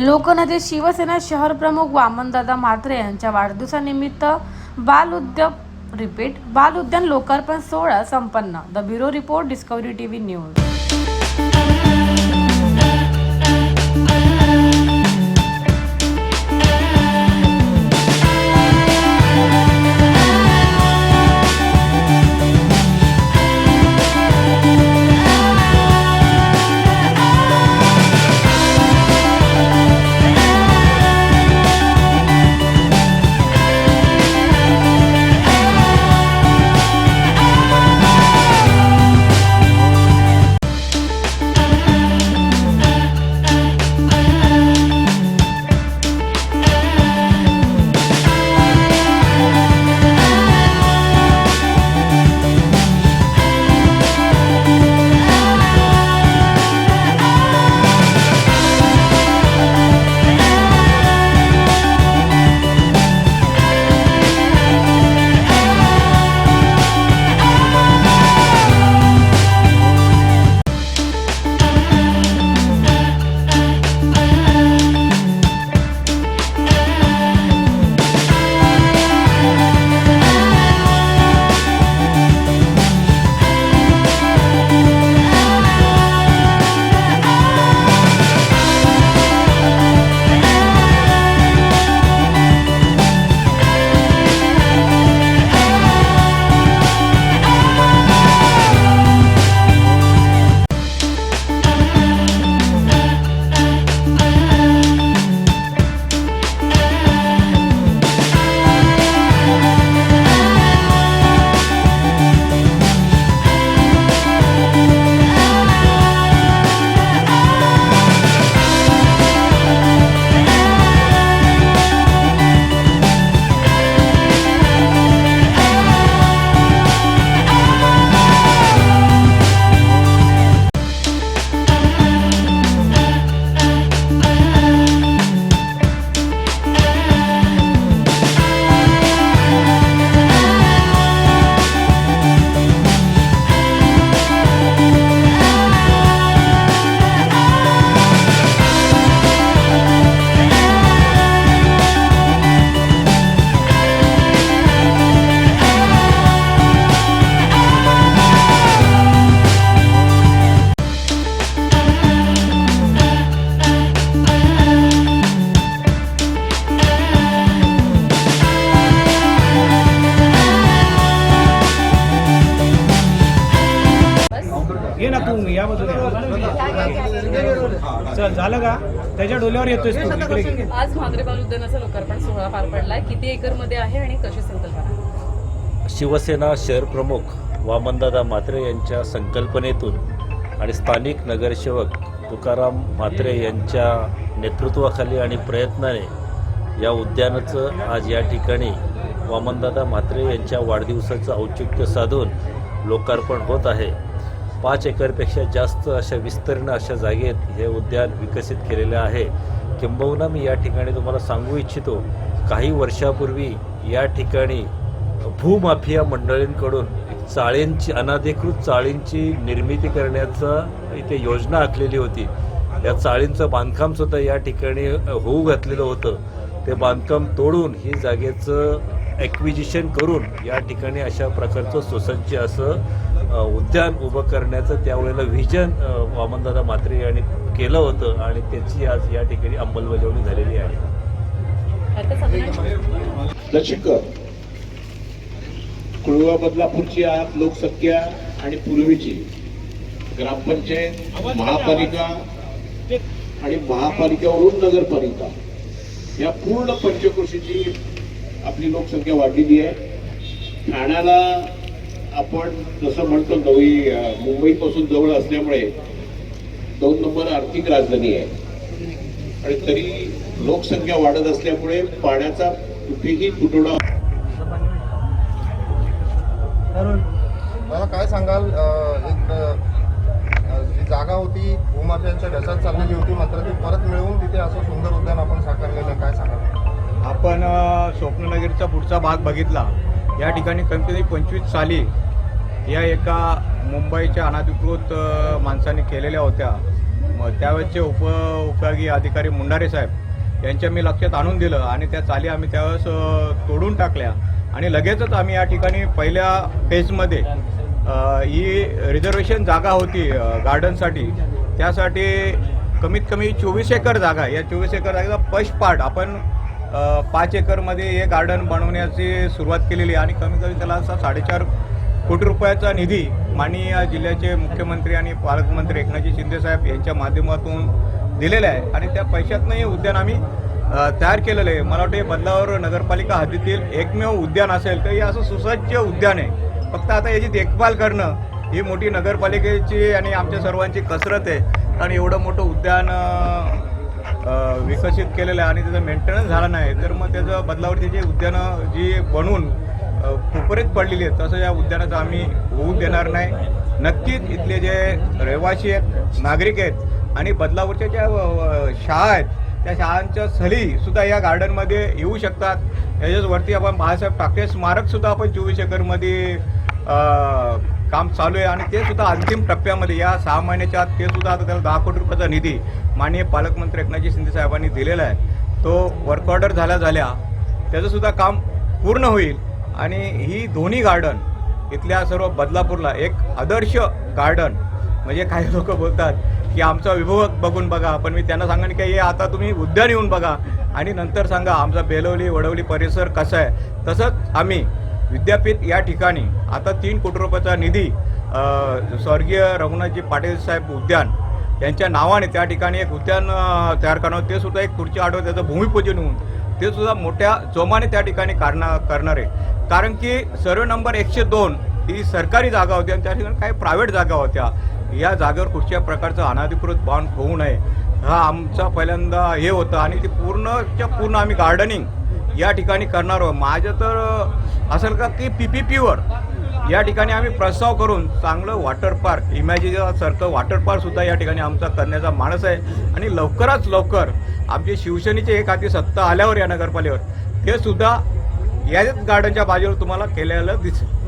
लोकनेते शिवसेना शहर प्रमुख वामनदादा म्हात्रे यांच्या वाढदिवसानिमित्त बाल उद्योग रिपीट बाल उद्यान लोकार्पण सोहळा संपन्न. The bureau report discovery TV news चल झालं का? त्याच्या डोल्यावर घे. आज म्हात्रे बाल उद्यानाचा लोकार्पण सोहळा पार पडलाय. किती एकरमध्ये आहे आणि कशी संकल्पना शिवसेना शहर प्रमुख वामनदादा म्हात्रे यांच्या संकल्पनेतून आणि स्थानिक नगरसेवक तुकाराम म्हात्रे यांच्या नेतृत्वाखाली आणि प्रयत्नाने या उद्यानाचं आज या ठिकाणी वामनदादा म्हात्रे यांच्या वाढदिवसाचं औचित्य साधून लोकार्पण होत आहे. पाच एकरपेक्षा जास्त अशा विस्तीर्ण अशा जागेत हे उद्यान विकसित केलेलं आहे. किंबहुना मी या ठिकाणी तुम्हाला सांगू इच्छितो काही वर्षापूर्वी या ठिकाणी भूमाफिया मंडळींकडून चाळींची अनाधिकृत चाळींची निर्मिती करण्याचा इथे योजना आखलेली होती. या चाळींचं बांधकाम सुद्धा या ठिकाणी होऊ घातलेलं होतं. ते बांधकाम तोडून ही जागेचं ॲक्विजिशन करून या ठिकाणी अशा प्रकारचं सुसज्ज असं उद्यान उभं करण्याचं त्यावेळेला व्हिजन वामनदादा म्हात्रे यांनी केलं होतं आणि त्याची आज या ठिकाणी अंमलबजावणी झालेली आहे. आता कुळवा बदलापूरची आज लोकसंख्या आणि पूर्वीची. ग्रामपंचायत महापालिका आणि महापालिकेवरून नगरपालिका. या पूर्ण पंचक्रोशीची आपली लोकसंख्या वाढलेली आहे. ठाण्याला आपण जसं म्हणतो नवी मुंबईपासून जवळ असल्यामुळे दोन नंबर आर्थिक राजधानी आहे. आणि तरी लोकसंख्या वाढत असल्यामुळे पाण्याचा कुठेही तुटवडा मला काय सांगाल एक जी जागा होती भूमाफियांच्या ढ्याच्यात चाललेली होती मात्र ती परत मिळवून तिथे असं सुंदर उद्यान आपण साकारलेलं काय सांगाल? आपण स्वप्ननगरचा पुढचा भाग बघितला. या ठिकाणी कमीत कमी पंचवीस साली या एका मुंबईच्या अनाधिकृत माणसाने केलेल्या होत्या. मग त्यावेळेसचे उप उपयोगी अधिकारी मुंडारे साहेब यांच्या मी लक्षात आणून दिलं आणि त्या चाली आम्ही त्यावेळेस तोडून टाकल्या. आणि लगेचच आम्ही या ठिकाणी पहिल्या फेजमध्ये ही रिझर्वेशन जागा होती गार्डनसाठी. त्यासाठी कमीत कमी चोवीस एकर जागा या चोवीस एकर जागेचा फर्स्ट पार्ट आपण पाच एकरमध्ये हे गार्डन बनवण्याची सुरुवात केलेली आणि कमी कमी त्याला असा साडेचार कोटी रुपयाचा निधी माननीय जिल्ह्याचे मुख्यमंत्री आणि पालकमंत्री एकनाथजी शिंदेसाहेब यांच्या माध्यमातून दिलेला आहे. आणि त्या पैशातनं हे उद्यान आम्ही तयार केलेलं आहे. मला वाटतं हे बदलावर नगरपालिका हद्दीतील एकमेव उद्यान असेल तर हे असं सुसज्ज उद्यान आहे. फक्त आता याची देखभाल करणं ही मोठी नगरपालिकेची आणि आमच्या सर्वांची कसरत आहे. कारण एवढं मोठं उद्यान विकसित केलेलं आहे आणि त्याचं मेंटेनन्स झाला नाही तर मग त्याचं बदलावरती जे उद्यानं जी बनवून अ, पडलेली आहेत तसं या उद्यानाचं आम्ही होऊ देणार नाही. नक्कीच इथले जे रहिवासी आहेत नागरिक आहेत आणि बदलावरच्या ज्या शाळा आहेत त्या शाळांच्या सलीसुद्धा या गार्डनमध्ये येऊ शकतात. त्याच्याचवरती आपण बाळासाहेब ठाकरे स्मारक सुद्धा आपण चोवीस एकरमध्ये काम चालू आहे आणि ते सुद्धा अंतिम टप्प्यामध्ये या सहा महिन्याच्या आत ते सुद्धा आता त्याला दहा कोटी रुपयाचा निधी माननीय पालकमंत्री एकनाथजी शिंदे साहेबांनी दिलेला आहे. तो वर्क ऑर्डर झाल्या झाल्या त्याचंसुद्धा काम पूर्ण होईल आणि ही दोन्ही गार्डन इथल्या सर्व बदलापूरला एक आदर्श गार्डन म्हणजे काही लोक बोलतात की आमचा विभव बघून बघा पण मी त्यांना सांगेन की हे आता तुम्ही उद्यान येऊन बघा आणि नंतर सांगा आमचा बेलवली वडवली परिसर कसा आहे. तसंच आम्ही विद्यापीठ या ठिकाणी आता तीन कोटी रुपयाचा निधी स्वर्गीय रघुनाथजी पाटील साहेब उद्यान यांच्या नावाने त्या ठिकाणी एक उद्यान तयार करणार. ते सुद्धा एक पुढच्या आठवड्यात त्याचं भूमिपूजन होऊन ते सुद्धा मोठ्या जोमाने त्या ठिकाणी करणार करणार आहे. कारण की सर्व नंबर एकशे दोन ही सरकारी जागा होती आणि त्या ठिकाणी काही प्रायव्हेट जागा होत्या. या जागेवर कुठच्या प्रकारचं अनाधिकृत बांध होऊ नये. हा आमचा पहिल्यांदा हे होतं आणि ते पूर्णच्या पूर्ण आम्ही गार्डनिंग या ठिकाणी करणार आहोत. माझं तर असेल का की पी पी पीवर या ठिकाणी आम्ही प्रस्ताव करून चांगलं वॉटर पार्क इमॅजिनसारखं वॉटर पार्कसुद्धा या ठिकाणी आमचा करण्याचा माणस आहे. आणि लवकरात लवकर आमची शिवसेनेची एक आधी सत्ता आल्यावर या नगरपालिकेवर हे सुद्धा याच गार्डनच्या बाजूवर तुम्हाला केलेलं दिसेल.